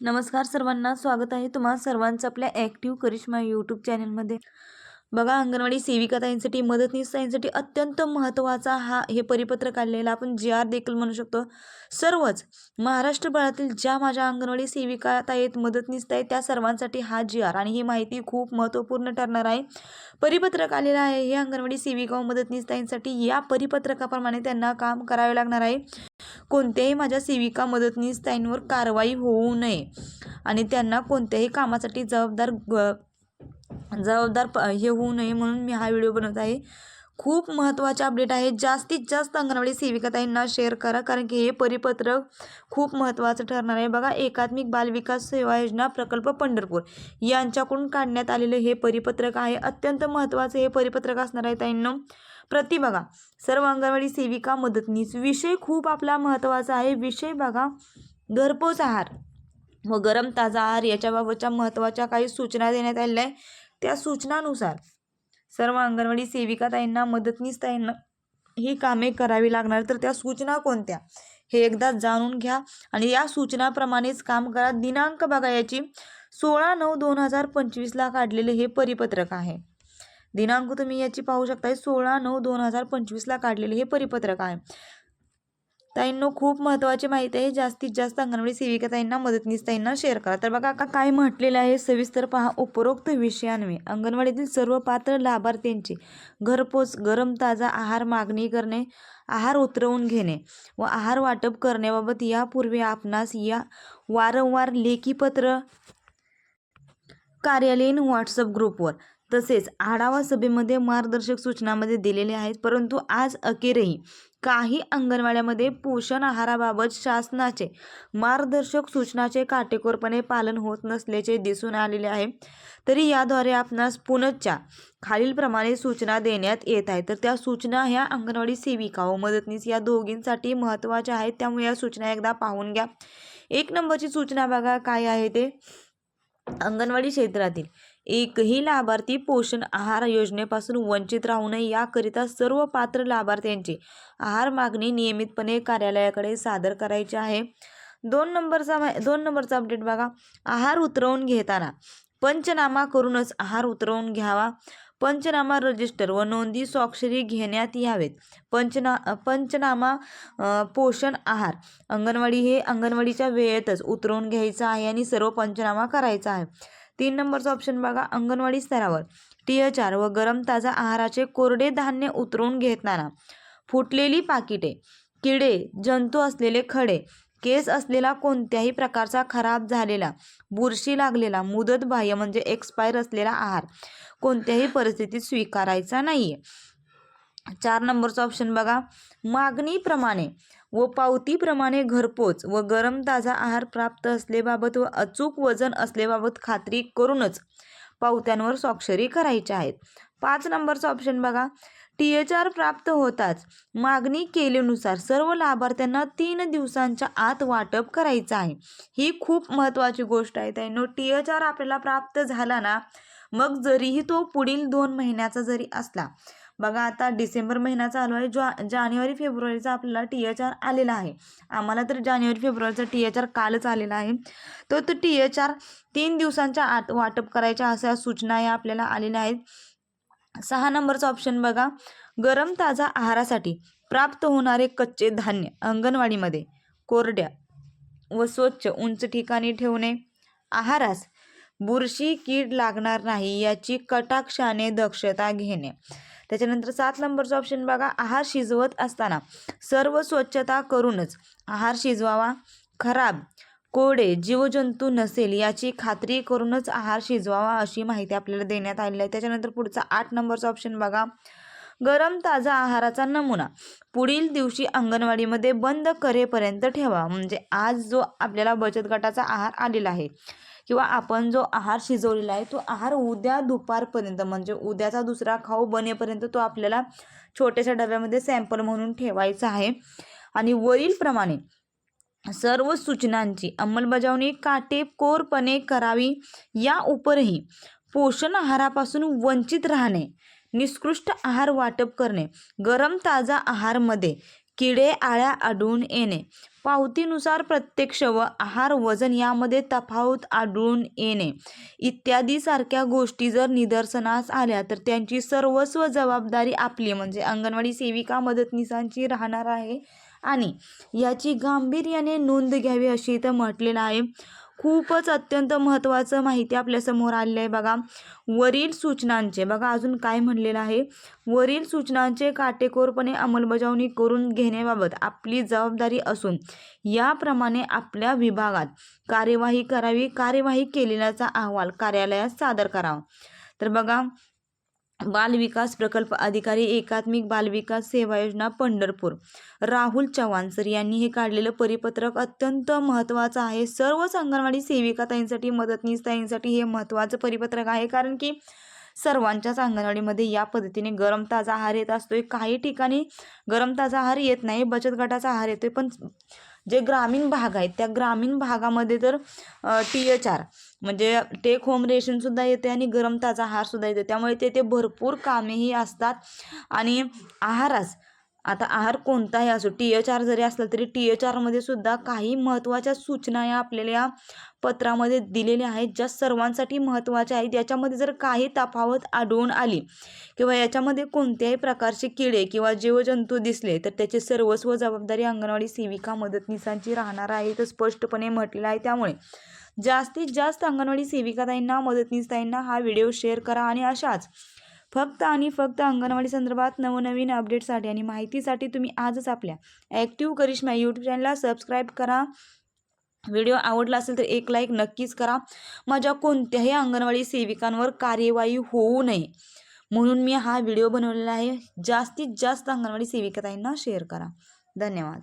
नमस्कार सर्वांना. स्वागत आहे तुम्हा सर्वांचं आपल्या ॲक्टिव्ह करिश्मा यूट्यूब चॅनलमध्ये बघा अंगणवाडी सेविका ताईंसाठी मदतनीस ताईंसाठी अत्यंत महत्त्वाचा हा हे परिपत्र काढलेला आपण जी आर देखील म्हणू शकतो. सर्वच महाराष्ट्रभरातील ज्या माझ्या अंगणवाडी सेविका ताईत मदतनीस ताईत त्या सर्वांसाठी हा जी आर आणि ही माहिती खूप महत्त्वपूर्ण ठरणार आहे. परिपत्रक आलेलं आहे. हे अंगणवाडी सेविका व मदतनीस ताईंसाठी या परिपत्रकाप्रमाणे त्यांना काम करावे लागणार आहे. कोणत्याही माझ्या सेविका मदतनीस ताईंवर कारवाई होऊ नये आणि त्यांना कोणत्याही कामासाठी जबाबदार ग जबाबदार प हे होऊ नये म्हणून मी हा व्हिडिओ बनवत आहे. खूप महत्त्वाचे अपडेट आहे जास्तीत जास्त अंगणवाडी सेविका ताईंना शेअर करा कारण की हे परिपत्रक खूप महत्त्वाचं ठरणार आहे. बघा एकात्मिक बालविकास सेवा योजना प्रकल्प पंढरपूर यांच्याकडून काढण्यात आलेलं हे परिपत्रक आहे. अत्यंत महत्त्वाचं हे परिपत्रक असणार आहे ताईंना. प्रति बघा सर्व अंगणवाडी सेविका मदतनीस विषय खूप आपला महत्त्वाचा आहे. विषय बघा घरपोच आहार व गरम ताजा आहार याच्याबाबतच्या महत्त्वाच्या काही सूचना देण्यात आलेल्या आहे त्या सूचनानुसार सर्व अंगणवाडी सेविकाताईंना मदतनीसताईंना ही कामे करावी लागणार. तर त्या सूचना कोणत्या? हे एकदा जाणून घ्या आणि या सूचनाप्रमाणेच काम करा. दिनांक बघा याची. सोळा नऊ दोन हजार पंचवीसला काढलेले हे परिपत्रक आहे. दिनांक तुम्ही याची पाहू शकताय. सोळा नऊ दोन हजार पंचवीसला काढलेले हे परिपत्रक आहे. ताईंनो खूप महत्त्वाची माहिती आहे. जास्तीत जास्त अंगणवाडी सेविका ताईंना मदतनीस ताईंना शेअर करा. तर बघा का काय म्हटलेलं आहे? सविस्तर पहा. उपरोक्त विषयान्वये अंगणवाडीतील सर्व पात्र लाभार्थ्यांची घरपोच गरम ताजा आहार मागणी करणे आहार उतरवून घेणे व आहार वाटप करण्याबाबत यापूर्वी आपणास या वारंवार लेखीपत्र कार्यालयीन व्हॉट्सअप ग्रुपवर तसेच आढावा सभेमध्ये मार्गदर्शक सूचनामध्ये दिलेले आहेत. परंतु आज अखेरही काही अंगणवाड्यामध्ये पोषण आहाराबाबत शासनाचे मार्गदर्शक सूचनाचे काटेकोरपणे पालन होत नसल्याचे दिसून आलेले आहे. तरी याद्वारे आपणास पुनच्च्या खालीलप्रमाणे सूचना देण्यात येत आहे तर त्या सूचना ह्या अंगणवाडी सेविका व मदतनीस या दोघींसाठी महत्त्वाच्या आहेत. त्यामुळे या सूचना एकदा पाहून घ्या. एक नंबरची सूचना बघा काय आहे ते? अंगणवाडी क्षेत्रातील एकही लाभार्थी पोषण आहार योजनेपासून वंचित राहू नये याकरिता सर्व पात्र लाभार्थ्यांची आहार मागणी नियमितपणे कार्यालयाकडे सादर करायची आहे. दोन नंबरचा दोन नंबरचा अपडेट बघा. आहार उतरवून घेताना पंचनामा करूनच आहार उतरवून घ्यावा. पंचनामा रजिस्टर व नोंदी स्वाक्षरी घेण्यात यावेत. पंचना पंचनामा पोषण आहार अंगणवाडी हे अंगणवाडीच्या वेळेतच उतरवून घ्यायचं आहे आणि सर्व पंचनामा करायचा आहे. तीन नंबरचा ऑप्शन बघा अंगणवाडी स्तरावर. टी एच आर व गरम ताजा आहाराचे कोरडे धान्य उतरून घेताना फुटलेली पाकिटे किडे जंतू असलेले खडे केस असलेला कोणत्याही प्रकारचा खराब झालेला बुरशी लागलेला मुदत बाह्य म्हणजे एक्सपायर असलेला आहार. कोणत्याही परिस्थितीत स्वीकारायचा नाही चार नंबरचा ऑप्शन बघा मागणीप्रमाणे. व पावतीप्रमाणे घरपोच व गरम ताजा आहार प्राप्त असलेबाबत व अचूक वजन असलेबाबत खात्री करूनच पावत्यांवर स्वाक्षरी करायच्या आहेत. पाच नंबरचा ऑप्शन बघा. टी एच आर प्राप्त होताच. मागणी केल्यानुसार सर्व लाभार्थ्यांना तीन दिवसांच्या आत वाटप करायचं आहे. ही खूप महत्त्वाची गोष्ट आहे. त्यानो टी एच आर आपल्याला प्राप्त झाला ना मग जरीही तो पुढील दोन महिन्याचा जरी असला बघा आता डिसेंबर महिना चालू आहे. जा जानेवारी फेब्रुवारीचा आपल्याला टी एच आर आलेला आहे. आम्हाला तर जानेवारी फेब्रुवारीचा टी एच आर कालच आलेला आहे. तर तो टी एच आर तीन दिवसांच्या आत वाटप करायच्या अशा सूचना या आपल्याला आलेल्या आहेत. सहा नंबरचा ऑप्शन बघा. गरम ताजा आहारासाठी प्राप्त होणारे कच्चे धान्य अंगणवाडीमध्ये कोरड्या व स्वच्छ उंच ठिकाणी ठेवणे. आहारास बुरशी कीड लागणार नाही याची कटाक्षाने दक्षता घेणे. त्याच्यानंतर सात नंबरचा ऑप्शन बघा आहार शिजवत असताना सर्व स्वच्छता करूनच आहार शिजवावा. खराब कोडे जीवजंतू नसेल याची खात्री करूनच आहार शिजवावा अशी माहिती आपल्याला देण्यात आलेली आहे. त्याच्यानंतर पुढचा आठ नंबरचा ऑप्शन बघा. गरम ताजा आहाराचा नमुना. पुढील दिवशी अंगणवाडीमध्ये बंद करेपर्यंत ठेवा. म्हणजे आज जो आपल्याला बचत गटाचा आहार आलेला आहे किंवा आपण जो आहार शिजवलेला आहे तो आहार उद्या दुपारपर्यंत म्हणजे उद्याचा दुसरा खाऊ बनेपर्यंत तो आपल्याला छोट्याशा डब्यामध्ये सॅम्पल म्हणून ठेवायचा आहे. आणि वरीलप्रमाणे सर्व सूचनांची अंमलबजावणी काटेकोरपणे करावी. या उपरही पोषण आहारापासून वंचित राहणे निष्कृष्ट आहार वाटप करणे गरम ताजा आहारमध्ये किडे आळ्या आढळून येणे. पावतीनुसार प्रत्यक्ष व आहार वजन यामध्ये तफावत आढळून येणे. इत्यादी सारख्या गोष्टी जर निदर्शनास आल्या तर त्यांची सर्वस्व जबाबदारी आपली म्हणजे अंगणवाडी सेविका मदतनीसांची राहणार आहे. आणि याची गांभीर्याने नोंद घ्यावी अशी इथं म्हटलेलं आहे. खूपच अत्यंत महत्त्वाचं माहिती आपल्यासमोर आलेली आहे बघा. वरील सूचनांचे बघा अजून काय म्हणलेलं आहे. वरील सूचनांचे काटेकोरपणे अंमलबजावणी करून घेण्याबाबत आपली जबाबदारी असून याप्रमाणे आपल्या विभागात कार्यवाही करावी कार्यवाही केलेल्याचा अहवाल कार्यालयात सादर करावा. तर बघा बालविकास प्रकल्प अधिकारी एकात्मिक बालविकास सेवा योजना पंढरपूर. राहुल चव्हाण सर यांनी हे काढलेलं परिपत्रक अत्यंत महत्त्वाचं आहे. सर्व अंगणवाडी सेविका ताईंसाठी मदतनीस ताईंसाठी हे महत्त्वाचं परिपत्रक आहे. कारण की सर्वांच्याच अंगणवाडीमध्ये या पद्धतीने गरम ताजा आहार येत असतोय. काही ठिकाणी गरम ताजा आहार येत नाही बचत गटाचा आहार येतोय. पण जे ग्रामीण भाग आहेत त्या ग्रामीण भागामध्ये तर टी एच आर म्हणजे टेक होम रेशनसुद्धा येते आणि गरम ताजा आहारसुद्धा येते. त्यामुळे तेथे भरपूर कामेही असतात आणि आहारास आता आहार कोणताही असो टी एच आर जरी असला तरी टी एच आरमध्ये सुद्धा काही महत्त्वाच्या सूचना या आपल्याला या पत्रामध्ये दिलेल्या आहेत ज्या सर्वांसाठी महत्त्वाच्या आहेत. याच्यामध्ये जर काही तफावत आढळून आली किंवा याच्यामध्ये कोणत्याही प्रकारचे किडे किंवा जीवजंतू दिसले तर त्याची सर्वस्व जबाबदारी अंगणवाडी सेविका मदतनीसांची राहणार आहे तर स्पष्टपणे म्हटलेलं आहे. त्यामुळे जास्तीत जास्त अंगणवाडी सेविकाताईंना मदतनीसताईंना हा व्हिडिओ शेअर करा आणि अशाच फक्त आणि फक्त अंगणवाडी संदर्भात नवनवीन अपडेटसाठी आणि माहितीसाठी तुम्ही आजच आपल्या ॲक्टिव्ह करिश्मा यूट्यूब चॅनलला सबस्क्राईब करा. व्हिडिओ आवडला असेल तर एक लाईक नक्कीच करा. माझ्या कोणत्याही अंगणवाडी सेविकांवर कार्यवाही होऊ नये. म्हणून मी हा व्हिडिओ बनवलेला आहे. जास्तीत जास्त अंगणवाडी सेविकाताईंना शेअर करा. धन्यवाद.